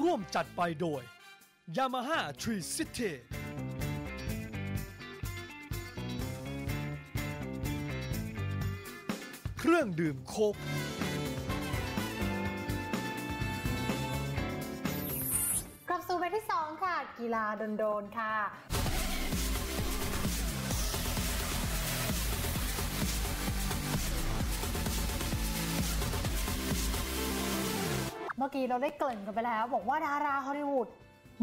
ร่วมจัดไปโดย Yamaha Tree City เครื่องดื่มโคกกลับสู่เบรกที่ 2 ค่ะ กีฬาโดนๆค่ะ เมื่อกี้เราได้เกริ่นกันไปแล้ว บอกว่าดาราฮอลลีวูด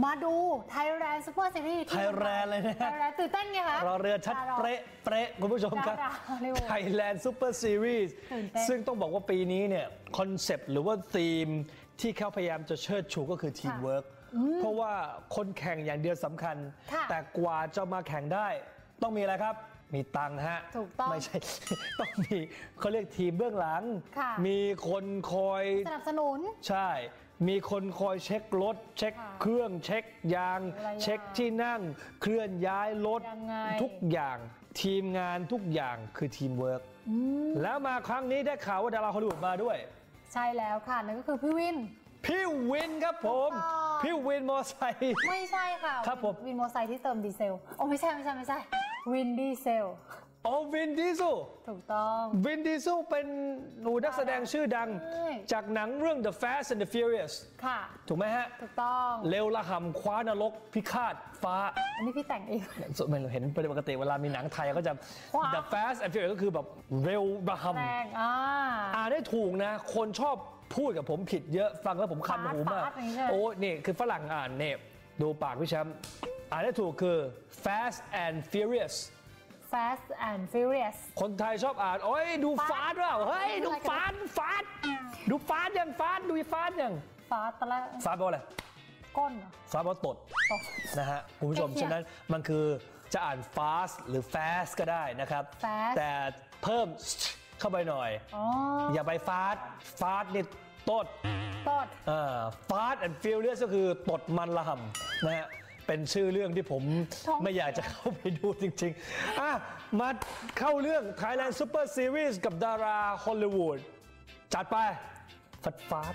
มาดูไทยแลนด์ซูเปอร์ซีรีส์ไทยแลนด์เลยนะไทยแลนด์ตื่นเต้นไงคะรอเรือชัดดาราเป๊ะเป๊ะคุณผู้ชมครับดาราฮอลลีวูดไทยแลนด์ซูเปอร์ซีรีส์ตื่นเต้นซึ่งต้องบอกว่าปีนี้เนี่ยคอนเซปต์หรือว่าธีมที่เขาพยายามจะเชิดชูก็คือทีมเวิร์กเพราะว่าคนแข่งอย่างเดียวสำคัญค่ะแต่กว่าจะมาแข่งได้ ต้องมีอะไรครับ มีตังค์ฮะถูกต้องไม่ใช่ ต้องมีเขาเรียกทีมเบื้องหลัง ค่ะ มีคนคอย สนับสนุน ใช่ มีคนคอยเช็ครถ เช็คค่ะเครื่องเช็คยางอะไรอย่างเช็คที่นั่ง เคลื่อนย้ายรถยังไง ทุกอย่าง ทีมงานทุกอย่างคือทีมเวิร์กแล้วมาครั้งนี้ได้ข่าวว่าดาราฮอลลีวูดมาด้วย ใช่แล้วค่ะ นั่นก็คือพี่วิน พี่วินครับผม ถูกต้อง พี่วินมอไซค์ ไม่ใช่ค่ะครับผม วินมอเตอร์ไซค์ที่เติมดีเซล โอ้ไม่ใช่ไม่ใช่ไม่ใช่ วินดีเซลโอ้วินดีซูถูกต้องวินดีซูเป็นหนูนักแสดงชื่อดังใช่จากหนังเรื่อง The Fast and the Furious ค่ะ ถูกไหมฮะ ถูกต้อง เร็วละห่ำคว้านรก พิฆาตฟ้า อันนี้พี่แต่งเองส่วนไม่เห็นเป็นปกติเวลามีหนังไทยก็จะคว้า The Fast and Furious ก็คือแบบเร็วระหแรงอ่าำอ่านได้ถูกนะ คนชอบพูดกับผมผิดเยอะฟังแล้วผมคันฟาสหูมากฟาสอย่างนี้ใช่ไหมโอ้นี่คือฝรั่งอ่านเนี่ยดูปากพี่แชมป์ อ่านได้ถูกคือ Fast and Furious Fast and Furious คนไทยชอบอ่าน โอ้ยดูฟาฟาสสเปล่าเฮ้ย ดูอะไรกันฟาสฟาสดูฟาสยังฟาสดูฟาสยังฟาสตอนแรกฟาสแปลว่าอะไร ก้นเหรอฟาสแปลว่าตดตกนะฮะคุณผู้ชมใกล้เคียงฉะนั้นมันคือจะอ่าน fast หรือ fast ก็ได้นะครับ fast แต่เพิ่มเข้าไปหน่อยอ๋ออย่าไป fast fast นี่ตดตดเอ่อ fast and furious ก็คือตดมันละห่ำนะฮะ เป็นชื่อเรื่องที่ผมท้องไม่อยากจะเข้าไปดูจริงๆอะมาเข้าเรื่อง Thailand Super Series กับดาราฮอลลีวูดจัดไปฟัดฟาด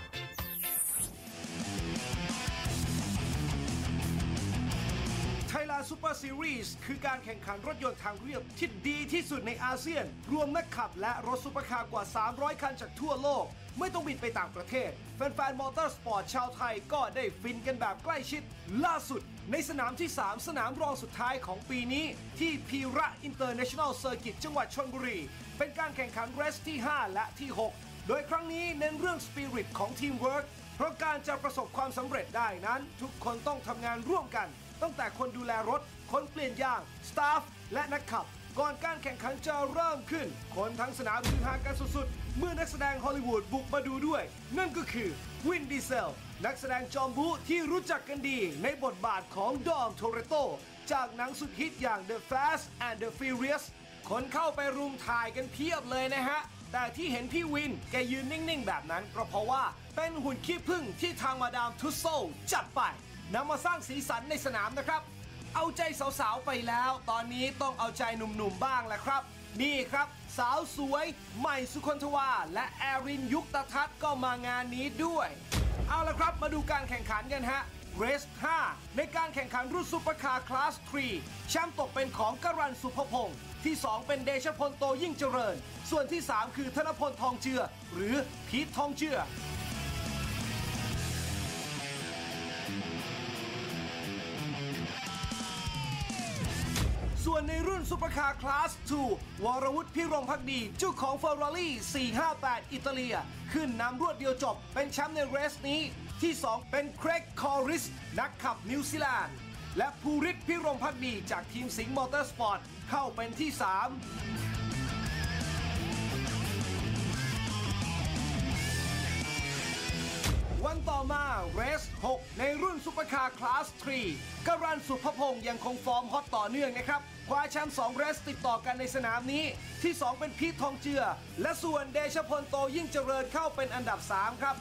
ไทยแลนด์ซูเปอร์ซีรีส์คือการแข่งขันรถยนต์ทางเรียบที่ดีที่สุดในอาเซียน รวมนักขับและรถซุปเปอร์คาร์กว่า 300 คันจากทั่วโลก ไม่ต้องบินไปต่างประเทศ แฟนๆมอเตอร์สปอร์ตชาวไทยก็ได้ฟินกันแบบใกล้ชิด ล่าสุด ในสนามที่ 3 สนามรองสุดท้ายของปีนี้ ที่พีระอินเตอร์เนชั่นแนลเซอร์กิตจังหวัดชลบุรี เป็นการแข่งขันเรสที่ 5 และที่ 6 โดยครั้งนี้เน้นเรื่องสปิริตของทีมเวิร์กเพราะการจะประสบความสำเร็จได้นั้น ทุกคนต้องทำงานร่วมกัน ตั้งแต่คนดูแลรถ คนเปลี่ยนยาง สตาฟ และนักขับ ก่อนการแข่งขันจะเริ่มขึ้น คนทั้งสนามคือฮากันสุดๆ เมื่อนักแสดงฮอลลีวูดบุกมาดูด้วย นั่นก็คือวินดีเซล นักแสดงจอมบูที่รู้จักกันดีในบทบาทของดอมโทเรโต จากหนังสุดฮิตอย่าง The Fast and the Furious คนเข้าไปรุมถ่ายกันเพียบเลยนะฮะ แต่ที่เห็นพี่วินแกยืนนิ่งๆ แบบนั้นก็เพราะว่าเป็นหุ่นขี้ผึ้งที่ทางมาดามทุสโซจัดไปนำมาสร้างสีสันในสนามนะครับ เอาใจสาวๆไปแล้ว ตอนนี้ต้องเอาใจหนุ่มๆบ้างแหละครับ นี่ครับ สาวสวย ใหม่สุคนทวา และแอรินยุคตะทัศน์ก็มางานนี้ด้วย เอาละครับมาดูการแข่งขันกันฮะเรส 5 ในการแข่งขันรุ่นซุปเปอร์คาร์คลาส 3 แชมป์ตกเป็นของกรันสุภพงศ์ที่ 2 เป็นเดชพลโตยิ่งเจริญ ส่วนที่ 3 คือธนพลทองเจือ หรือพีททองเจือ รุ่นซุปเปอร์คาร์คลาส 2 วรวุฒิพิรมพักดีเจ้าของ Ferrari 458 อิตาเลีย ขึ้นนำรวดเดียวจบ เป็นแชมป์ในเรสนี้ ที่ 2 เป็นเครกคอริส นักขับนิวซีแลนด์ และภูริศพิรมพักดีจากทีมสิงห์มอเตอร์สปอร์ต เข้าเป็นที่ 3วันต่อมาเรส 6 ในรุ่นซุปเปอร์คาร์คลาส 3กรันสุภพงศ์ยังคงฟอร์มฮอตต่อเนื่องนะครับ คว้าแชมป์2เรสติดต่อกันในสนามนี้ ที่ 2 เป็นพีททองเจือ และส่วนเดชพลโตยิ่งเจริญเข้าเป็นอันดับ 3 ครับ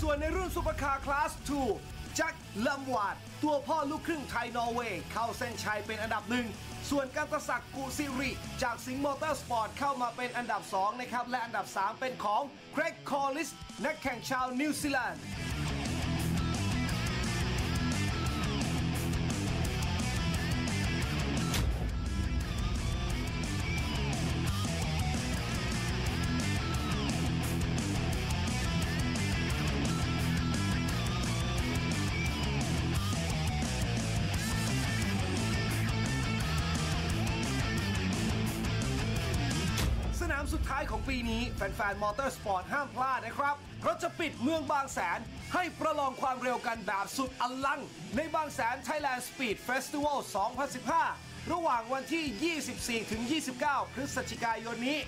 ส่วนในรุ่นซุปเปอร์คาร์คลาส2แจ็คลัมวาด ตัวพ่อลูกครึ่งไทยนอร์เวย์ เข้าเส้นชัยเป็นอันดับหนึ่ง ส่วนการตศักกุซิริ จากสิงห์มอเตอร์สปอร์ตเข้ามาเป็นอันดับ 2 นะครับ และอันดับ 3 เป็นของเครกคอลิสนักแข่งชาวนิวซีแลนด์ สุดท้ายของปีนี้ แฟนๆมอเตอร์สปอร์ตห้ามพลาดนะครับ เพราะจะปิดเมืองบางแสน ให้ประลองความเร็วกันแบบสุดอลัง ในบางแสน Thailand Speed Festival 2015 ระหว่างวันที่ 24ถึง29 พฤศจิกายนนี้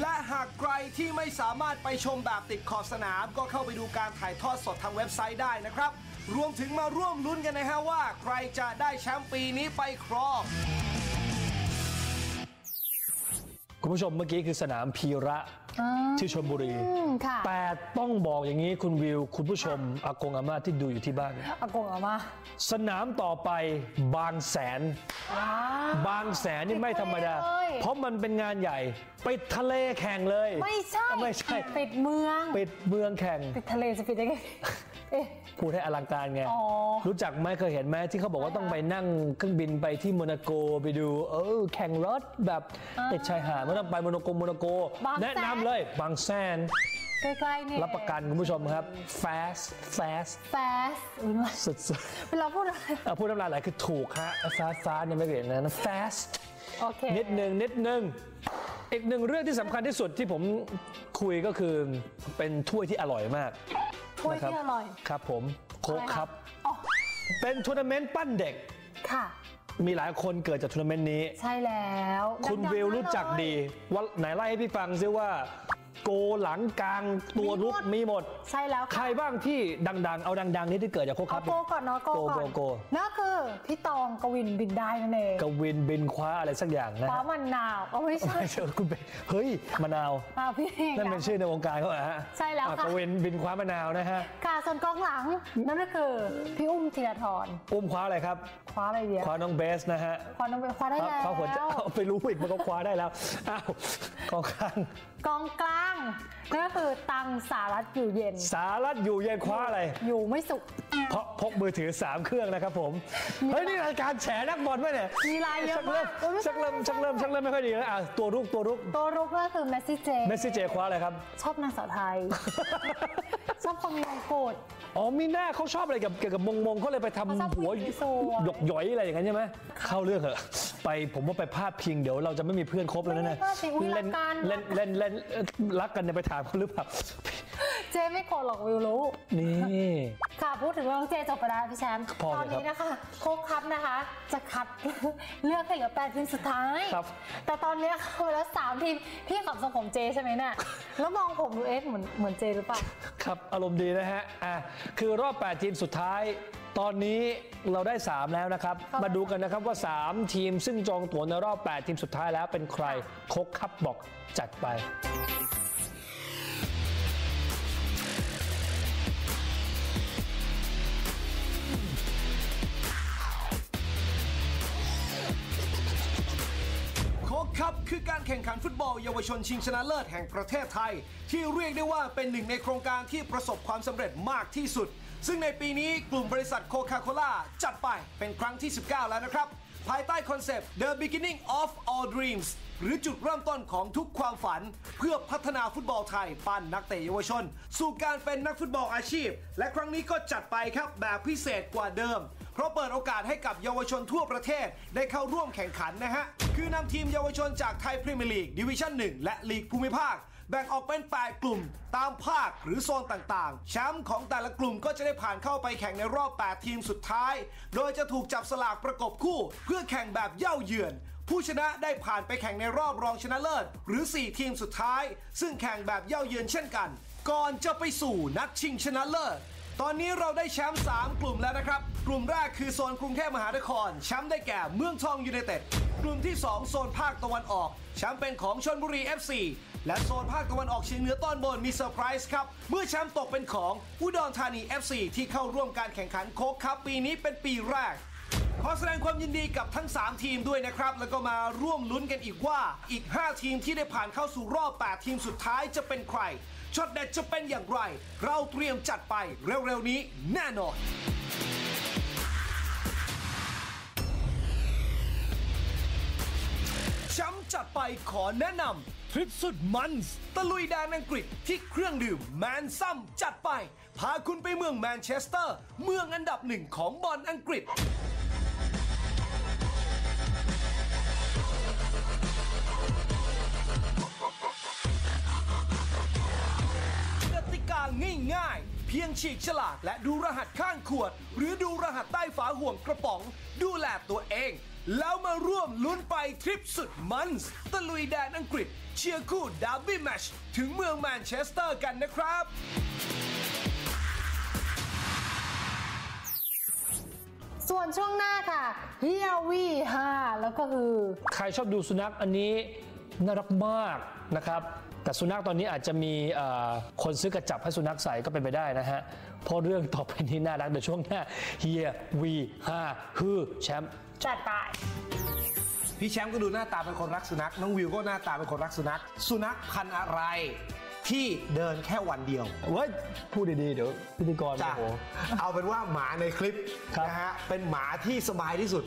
และหากใครที่ไม่สามารถไปชมแบบติดขอบสนาม ก็เข้าไปดูการถ่ายทอดสดทางเว็บไซต์ได้นะครับ รวมถึงมาร่วมลุ้นกันนะฮะว่า ใครจะได้แชมป์ปีนี้ไปครอง คุณผู้ชมเมื่อกี้คือสนามพีระที่ชลบุรีอืมค่ะแต่ต้องบอกอย่างนี้คุณวิว คุณผู้ชมอากงอาม่าที่ดูอยู่ที่บ้านอากงเอามาสนามต่อไปบางแสนว้าวบางแสนนี่ไม่ธรรมดาปิดทะเลเลยเพราะมันเป็นงานใหญ่ไปทะเลแข่งเลย ไม่ใช่ไม่ใช่ปิดเมือง ปิดเมืองแข่งปิดทะเลจะปิดได้ไง เอ๊ะพูดให้อลังการไง อ๋อ รู้จักไหมเคยเห็นไหมที่เขาบอกว่าต้องไปนั่งเครื่องบินไปที่โมนาโกไปดู เออแข่งรถแบบติดชายหาดไม่ต้องไปโมนาโกโมนาโก บางแสน แนะนำเลยบางแสนใกล้ๆนี่รับประกันคุณผู้ชมครับ fast fast แฟสอุ้ยสุดเวลาพูดอะไรๆอะพูดน้ำลายไหลคือถูกฮะ fast fast เนี่ยไม่เปลี่ยนนะ fast โอเค นิดหนึ่งนิดหนึ่งอีกหนึ่งเรื่องที่สำคัญที่สุดที่ผมคุยก็คือเป็นถ้วยที่อร่อยมากถ้วยนะคบที่อร่อย ครับผมโค้กครับ อ๋อเป็นทัวร์นาเมนต์ปั้นเด็ก ค่ะ มีหลายคนเกิดจากทัวร์นาเมนต์นี้ ใช่แล้วคุณดังๆวิวรู้จักเลยดี ว่าไหนไล่ให้พี่ฟังซิว่า โกหลังกลางตัวรุกมีหมดมีหมดใช่แล้วใครค่ะบ้างที่ดังๆ เอาดัง ๆ นี้ที่เกิดจากโคกคเอารับโกก่อนเนาะโกโกก่อนโกโกนั่นคือพี่ตองกวินบินได้นั่นเองกวินบินคว้าอะไรสักอย่างนะฟ้าฮะมันนาวเอาไม่ใช่ไม่ใช่คุณไปเฮ้ยมะนาวอ้าวพี่นั่นเป็นชื่อในวงการเขาเหรอฮะใช่แล้วอะค่ะกวินบินคว้ามะนาวนะฮะค่ะส่วนกองหลังนั่นก็คือพี่อุ้มธีรทรอุ้มคว้าอะไรครับคว้าอะไรเดียวคว้าน้องเบสนะฮะคว้าน้องไปคว้าได้แล้วเขาหัวใจเอาไปรู้อีกมันก็คว้าได้แล้วอ้าวกองข้างกองกลางนั่นก็คือตังสารัตอยู่เย็น สารัตอยู่เย็นคว้าอะไร อยู่ไม่สุข เพราะพกมือถือ 3 เครื่องนะครับผม เฮ้ย นี่รายการแฉนักบอลไหมเนี่ยมีลายเยอะชักเริ่มามกเออไม่ใช่ชักเริ่มชักเริ่มชักเริ่มไม่ค่อยดีแล้วอะตัวรุกตัวรุกตัวรุกก็คือเมสซี่เจเมสซี่เจคว้าอะไรครับ ชอบนางสาวไทย ชอบคนมีมงกุฎอ๋อมีหน้าเขาชอบอะไรกับเกี่ยวกับมงมงเขาเลยไปทำเขาชอบหัวผู้หญิงสวยหยกหย่อยอะไรอย่างนั้นใช่ไหมเข้าเรื่องเหอะไปผมว่าไปพาดพิงเดี๋ยวเราจะไม่มีเพื่อนคบแล้วนะเนี่ยไม่ได้พาดพิงอุ๊ยเล่นรักกันเล่นเล่นเล่นเอ่อรักกันเนี่ยไปถามเขาหรือเปล่า เจไม่โกรธหรอกวิวรู้ นี่ ค่ะพูดถึงเรื่องเจจบไปแล้วพี่แชมป์พอตอนเลยครับนี้นะคะโค้กคัพนะคะ จะคัด เลือกให้เหลือแปดทีมสุดท้าย ครับ แต่ตอนนี้เข้าไปแล้วสามทีมพี่ขับทรงผมเจใช่ไหมเนี่ยแล้วมองผมดูเอ๊ะเหมือนเหมือนเจหรือเปล่า ครับอารมณ์ดีนะฮะอะคือรอบ 8 ทีมสุดท้าย ตอนนี้เราได้ 3 แล้วนะครับ ครับ มาดูกันนะครับว่า 3 ทีมซึ่งจองตั๋วในรอบ 8 ทีมสุดท้ายแล้วเป็นใครคกคับบอกจัดไป การแข่งขันฟุตบอลเยาวชนชิงชนะเลิศแห่งประเทศไทย ที่เรียกได้ว่าเป็นหนึ่งในโครงการที่ประสบความสำเร็จมากที่สุด ซึ่งในปีนี้กลุ่มบริษัทโคคาโคล่าจัดไปเป็นครั้งที่ 19 แล้วนะครับ ภายใต้คอนเซปต์ The Beginning of All Dreams หรือจุดเริ่มต้นของทุกความฝัน เพื่อพัฒนาฟุตบอลไทยปั้นนักเตะเยาวชน สู่การเป็นนักฟุตบอลอาชีพ และครั้งนี้ก็จัดไปครับแบบพิเศษกว่าเดิม เพราะเปิดโอกาสให้กับเยาวชนทั่วประเทศได้เข้าร่วมแข่งขันนะฮะ คือนำทีมเยาวชนจากไทยพรีเมียร์ลีกดิวิชั่น 1 และลีกภูมิภาค แบ่งออกเป็น 8 กลุ่ม ตามภาคหรือโซนต่างๆ แชมป์ของแต่ละกลุ่มก็จะได้ผ่านเข้าไปแข่งในรอบ 8 ทีมสุดท้าย โดยจะถูกจับสลากประกบคู่ เพื่อแข่งแบบเย่าเยือนผู้ชนะได้ผ่านไปแข่งในรอบรองชนะเลิศ หรือ 4 ทีมสุดท้าย ซึ่งแข่งแบบเย่าเยือนเช่นกัน ก่อนจะไปสู่นัดชิงชนะเลิศ ตอนนี้เราได้แชมป์3กลุ่มแล้วนะครับ กลุ่มแรกคือโซนกรุงเทพมหานคร แชมป์ได้แก่เมืองทองยูไนเต็ด กลุ่มที่ 2 โซนภาคตะวันออก แชมป์เป็นของชนบุรี FC และโซนภาคตะวันออกเฉียงเหนือตอนบนมีเซอร์ไพรส์ครับ เมื่อแชมป์ตกเป็นของอุดรธานี FC ที่เข้าร่วมการแข่งขันโค้กคัพปีนี้เป็นปีแรก ขอแสดงความยินดีกับทั้ง 3 ทีมด้วยนะครับ แล้วก็มาร่วมลุ้นกันอีกว่า อีก 5 ทีมที่ได้ผ่านเข้าสู่รอบ 8 ทีมสุดท้ายจะเป็นใครช็อตเด็ดจะเป็นอย่างไร เราเตรียมจัดไปเร็วๆนี้แน่นอนช้ำจัดไปขอแนะนำทริปสุดมันส์ตะลุยแดนอังกฤษที่เครื่องดื่มแมนซัมจัดไป พาคุณไปเมืองแมนเชสเตอร์ เมืองอันดับหนึ่งของบอลอังกฤษ ง่ายๆ เพียงฉีกฉลากและดูรหัสข้างขวด หรือดูรหัสใต้ฝาห่วงกระป๋อง ดูแลตัวเอง แล้วมาร่วมลุ้นไปทริปสุดมันส์ตะลุยแดนอังกฤษ เชียร์คู่ดาร์บี้แมชถึงเมืองแมนเชสเตอร์กันนะครับส่วนช่วงหน้าค่ะเฮียวีห้าแล้วก็คือ ใครชอบดูสุนัขอันนี้น่ารักมากนะครับ แต่สุนัขตอนนี้อาจจะมีเอ่อคนซื้อกระจับให้สุนัขใส่ก็เป็นไปได้นะฮะ เพราะเรื่องต่อไปนี้น่ารักเดี๋ยวช่วงหน้าเฮียวีห้าฮือแชมป์จัดไปพี่แชมป์ก็ดูหน้าตาเป็นคนรักสุนัขน้องวิวก็หน้าตาเป็นคนรักสุนัข สุนัขพันธุ์อะไร ที่เดินแค่วันเดียวเว้ยพูดดีๆ เดี๋ยวพิธีกรจ้ะโอ้โหเอาเป็นว่าหมาในคลิปครับนะฮะเป็นหมาที่สบายที่สุด